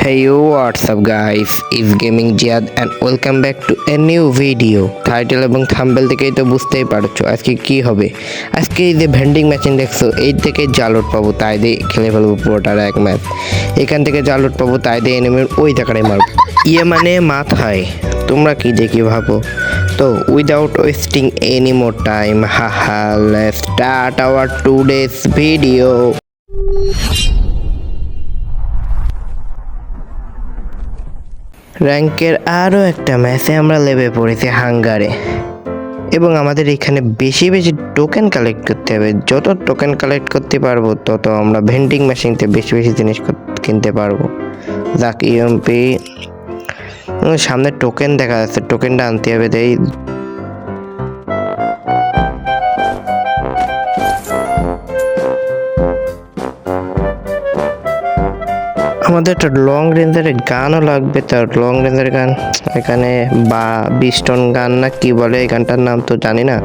Hey what's up, guys? It's Gaming Jihad and welcome back to a new video. Title এবং thumbnail থেকেই তো বুঝতেই পারছ আজকে কি হবে। আজকে এই যে ভেন্ডিং মেশিন দেখছ, এই থেকে জালট পাবো, তাই দিয়ে খেলে ফেলব পুরোটার এক ম্যাচ। এখান থেকে জালট পাবো, তাই দিয়ে এনিমির ওই জায়গায় মারবো। ইয়ে মানে মাথায়, তোমরা কি দেখি ভাবো? তো without wasting any more time হা হা start our today's video র্যাঙ্কের আরও একটা ম্যাচে আমরা লেবে পড়েছি হাঙ্গারে। এবং আমাদের এখানে বেশি বেশি টোকেন কালেক্ট করতে হবে। যত টোকেন কালেক্ট করতে পারব, তত আমরা ভেন্ডিং মেশিনতে বেশি বেশি জিনিস কিনতে পারব। যাক ইএমপি সামনে টোকেন দেখা যাচ্ছে। টোকেনটা আনতে হবে, দেই আমাদের একটা লং রেঞ্জের গানও লাগবে তার লং রেঞ্জের গান, এখানে বা বিস্টন গান না কি বলে, এই গানটার নাম তো জানি না।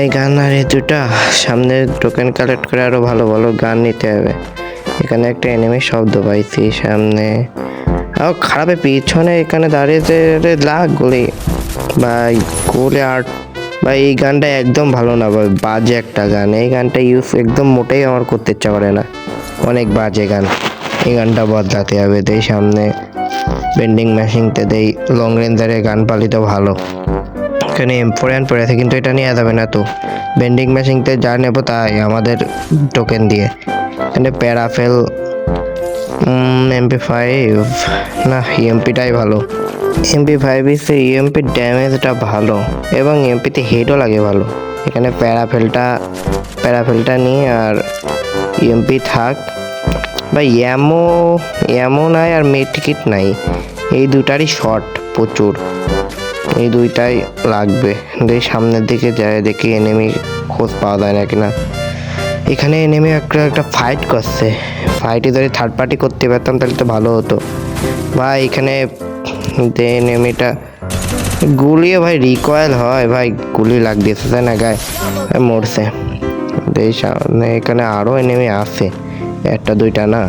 এই গান আর এই দুটা, সামনে টোকেন কালেক্ট করে আরও ভালো ভালো গান নিতে হবে। এখানে একটা এনিমি শব্দ পাইছি সামনে। ও, খারাপে পিছনে এখানে দাঁড়িয়েছে লাগ গুলি। ভাই, গোলে আর্ট ভাই, এই গানটা একদম ভালো না, ভাই, বাজে একটা গান। এই গানটা ইউজ একদম মোটেই আমার করতে ইচ্ছা করে না। অনেক বাজে গান। এই গানটা বদলাতে হবে, দেই সামনে। বেন্ডিং মেশিনতে দেই লং রেঞ্জারে গান পালিত ভালো। এখানে পড়ে পড়ে আছে, কিন্তু এটা নিয়ে যাবে না তো। বেন্ডিং মেশিনতে যা নেব তাই, আমাদের টোকেন দিয়ে। এখানে প্যারাফেল এমপি ফাইভ না ইএমপিটাই ভালো। এমপি ফাইভ ইসে ইএমপির ড্যামেজটা ভালো, এবং এমপিতে হেডও লাগে ভালো। এখানে প্যারাফেলটা প্যারাফেলটা নিয়ে আর ইএমপি থাক। বা এমও এমও নাই আর মেড টিকিট নাই। এই দুটারই শর্ট প্রচুর। এই দুইটাই লাগবে। দেখি সামনের দিকে যায়, দেখি এনেমি খোঁজ পাওয়া যায় না। কিনা এখানে এনেমি একটা একটা ফাইট করছে। ফাইটে যদি থার্ড পার্টি করতে পারতাম, তাহলে তো ভালো হতো। ভাই, এখানে এনেমিটা গুলিয়ে ভাই রিকয়েল হয়। ভাই, গুলি লাগ দিয়েছে না গায়ে মরছে। এই সামনে এখানে আরও এনেমি আছে। একটা, দুইটা না?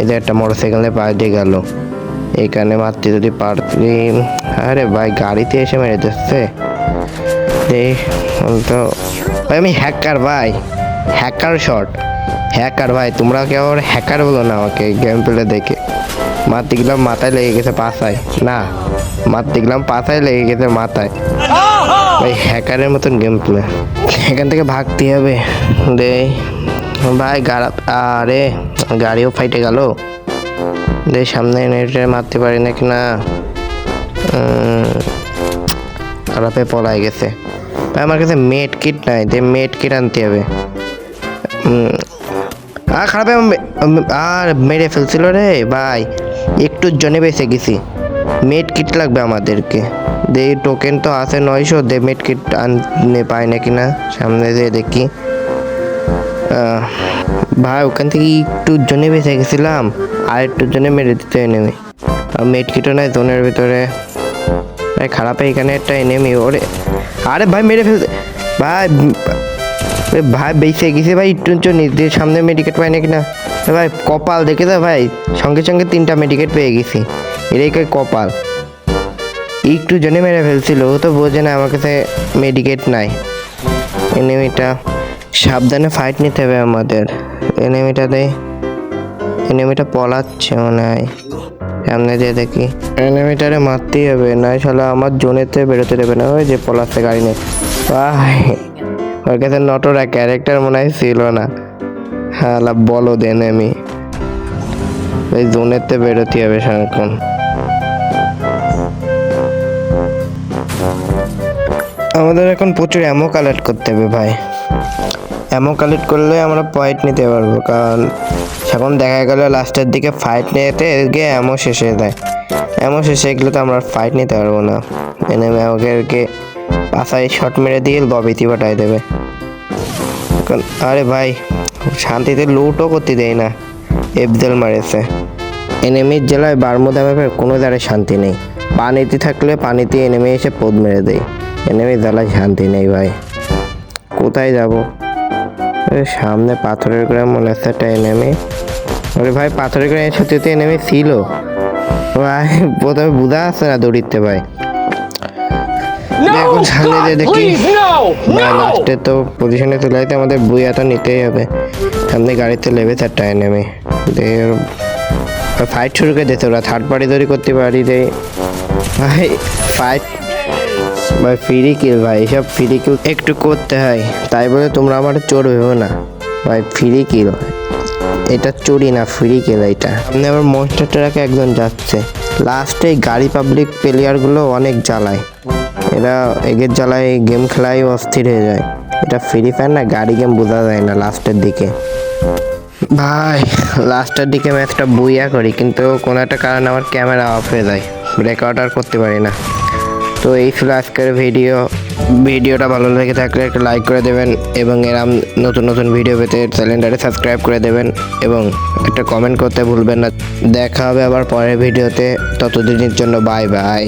এদের একটা মোটর সাইকেলে দিয়ে গেল। এখানে মারতে যদি পারতি, আরে ভাই, গাড়িতে এসে মেরে দিচ্ছে। তো ভাই, আমি হ্যাকার ভাই। হ্যাকার শট হ্যাকার ভাই, তোমরা কেউ হ্যাকার বলো না আমাকে গেম প্লে দেখে? মারতে গেলাম, মাথায় লেগে গেছে পাশায় না, মারতে গেলাম পাশায় লেগে গেছে মাথায়। ভাই হ্যাকারের মতন গেম প্লে এখান থেকে ভাগতে হবে। দে ভাই গাড়া আরে গাড়িও ফাইটে গেল। দে সামনে নেটে মারতে পারি নাকি না? খারাপে পলাই গেছে। ভাই আমার কাছে মেট কিট নাই দে মেট কিট আনতে হবে। উম, আ খারাপে আর মেরে ফেলছিল রে ভাই। একটুর জন্য বেঁচে গেছি। মেট কিট লাগবে আমাদেরকে। দে টোকেন তো আছে নয়শো দে মেট কিট আনতে পাই নাকি না? সামনে দিয়ে দেখি। ভাই, ওখান থেকে একটুর জন্য বেঁচে গেছিলাম, আর একটুর জন্য মেরে দিতে নেমে আর মেট কিটও নাই জোনের ভিতরে। ভাই খারাপ এখানে একটা এনেমি ওরে, আরে ভাই, মেরে ফেলতে ভাই ভাই, বেঁচে গেছে ভাই, একটু একটু নিজের সামনে মেডিকেট পাই নাকি না? ভাই, কপাল দেখে দা ভাই, সঙ্গে সঙ্গে তিনটা মেডিকেট পেয়ে গেছি। এটাই কই কপাল। একটু জনে মেরে ফেলছিল, ও তো বোঝে না আমার কাছে মেডিকেট নাই। এনিমিটা সাবধানে ফাইট নিতে হবে আমাদের। এনিমিটাতে এনিমিটা পলাচ্ছে মনে হয়। সামনে দিয়ে দেখি। এনিমিটারে মারতেই হবে, নয় শালা আমার জোনেতে বেরোতে দেবে না। ওই যে পলাচ্ছে গাড়ি নিয়ে। ভাই ওর কাছে নটরা ক্যারেক্টার মনে হয় ছিল না। হ্যাঁ বলো দেন আমি এই জোনেতে বেরোতে হবে সারাক্ষণ। আমাদের এখন প্রচুর অ্যামো কালেক্ট করতে হবে ভাই। অ্যামো কালেক্ট করলে আমরা পয়েন্ট নিতে পারব, কারণ এখন দেখা গেল লাস্টের দিকে ফাইট নিতে গিয়ে অ্যামো শেষ হয়ে যায়। অ্যামো শেষ হয়ে গেলে তো আমরা ফাইট নিতে পারব না। এনে ওদেরকে পাশায় শট মেরে দিয়ে লবিতে পাঠাই দেবে। আরে ভাই, শান্তিতে লুটও করতে দেয় না। এফজেল মারেছে। এনিমির জেলায় বারমুদা ম্যাপের কোনো দ্বারে শান্তি নেই। পানিতে থাকলে পানিতে এনিমি এসে পোদ মেরে দেয়। এনিমির জেলায় শান্তি নেই ভাই। কোথায় যাব? সামনে পাথরের গ্রাম মনে হচ্ছে একটা এনিমি আরে ভাই পাথরের করে সত্যি নেমে ছিল। ভাই প্রথমে বুঝা আসছে না দৌড়িতে ভাই। এখন সামনে দিয়ে দেখি! লাস্টে তো পজিশনে চলে যেতে আমাদের বুইয়া তো নিতেই হবে। সামনে গাড়িতে লেবে চারটায় নেমে ফাইট শুরু করে দিতে ওরা থার্ড পার্টি তৈরি করতে পারি রে ভাই ফাইট ভাই ফ্রি কিল ভাই, এসব ফ্রি কিল একটু করতে হয়। তাই বলে তোমরা আমার চোর ভেবো না। ভাই ফ্রি কিল এটা চুরি না ফ্রি কিল এটা। সামনে আবার মনস্টার ট্রাকে একজন যাচ্ছে। লাস্টে গাড়ি পাবলিক প্লেয়ারগুলো অনেক জ্বালায়। এরা এগের জ্বালায় গেম খেলায় অস্থির হয়ে যায়। এটা ফ্রি ফায়ার না, গাড়ি গেম বোঝা যায় না লাস্টের দিকে। ভাই লাস্টের দিকে ম্যাচটা বুইয়া করি, কিন্তু কোনো একটা কারণে আমার ক্যামেরা অফ হয়ে যায়। রেকর্ড আর করতে পারি না। তো এই ছিল আজকের ভিডিও ভিডিওটা ভালো লেগে থাকলে একটা লাইক করে দেবেন এবং এরম নতুন নতুন ভিডিও পেতে চ্যানেলটাকে সাবস্ক্রাইব করে দেবেন এবং একটা কমেন্ট করতে ভুলবেন না। দেখা হবে আবার পরের ভিডিওতে ততদিনের জন্য বাই বাই